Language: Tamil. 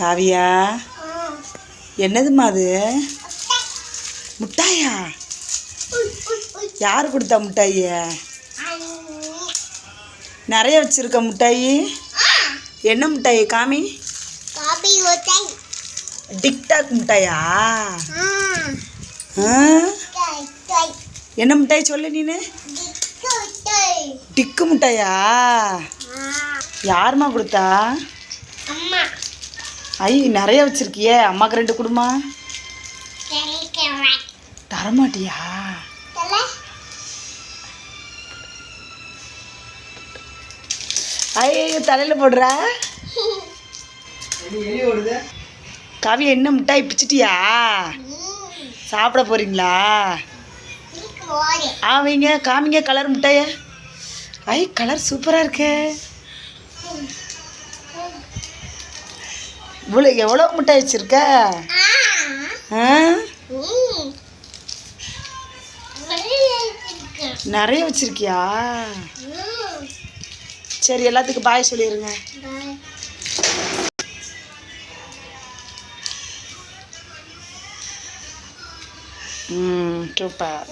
காவியா? என்னதும்மா அது? முட்டாயா? யார் கொடுத்தா முட்டாய? நிறைய வச்சிருக்க முட்டாயி. என்ன முட்டாயி காமி? டிக்டாக் முட்டாயா? ஆ? என்ன முட்டாய் சொல்லு நீனு? டிக்கு முட்டாயா? யாரும்மா கொடுத்தா? அம்மா. ஐ நிறைய வச்சிருக்கியே. அம்மாக்கு ரெண்டு கொடுமா. தரமாட்டியா? ஐ தலையில் போடுற. காவியா என்ன மிட்டாய் பிச்சிட்டியா? சாப்பிட போறீங்களா? இதுக்கு ஆவீங்க காமிங்க கலர் மிட்டாய. ஐ கலர் சூப்பராக இருக்கே. இவ்வளோ எவ்வளோ மிட்டாய் வச்சுருக்க? ஆ? நிறைய வச்சிருக்கியா? சரி எல்லாத்துக்கும் பாய் சொல்லிடுங்க ம் சூப்பர்.